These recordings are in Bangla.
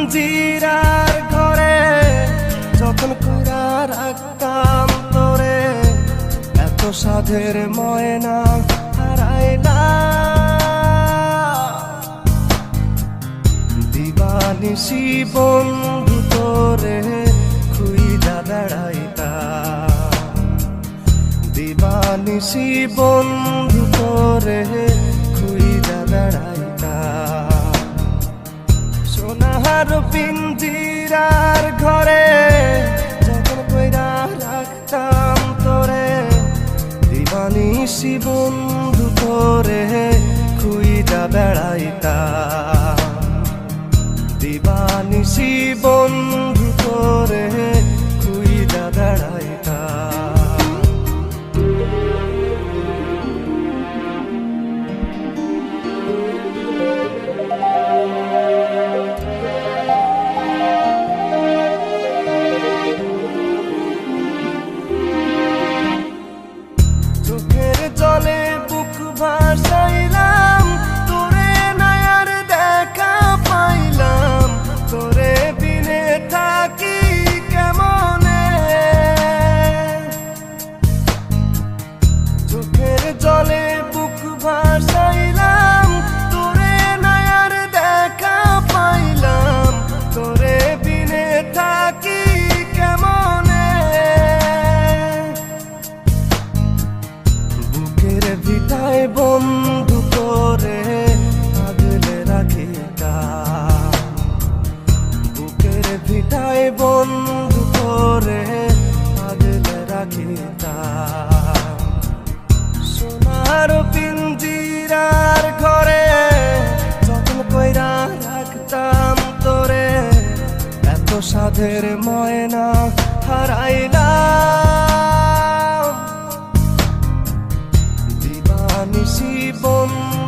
পিঞ্জিরার ঘরে, যখন কইরা রাখতাম তোরে এত সাধের ময়না হারাইলা। দিবানিসি বন্ধু তোরে খুইজা বেড়াইতা। দিবানিসি বন্ধু তোরে পিঞ্জিরার ঘরে যখন কইরা রাখতাম তোরে দিবানিসি বন্ধু তোরে খুইজা বেড়াইতা দিবানিসি বন্ধু তোরে ভিটায় বন্ধু করে আগলে রাখিতা বুকের ভিটায় বন্ধু করে আগলে রাখিতা সোনার পিঞ্জিরার ঘরে যখন কইরা রাখতাম তোরে। এত সাধের ময়না হারাইলাম। দিবানিসি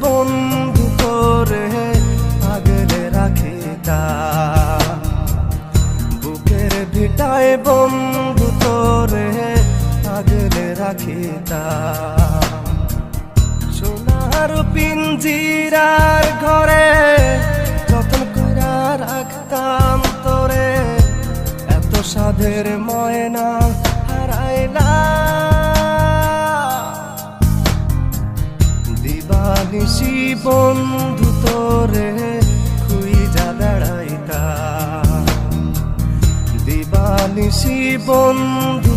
বন্ধু করে আগলে রাখিতা বুকের ভিটায় বন্ধু তোরে আগলে রাখিতা সোনার পিঞ্জিরার ঘরে যতন কইরা রাখতাম তোরে, এত সাধের ময়না বন্ধু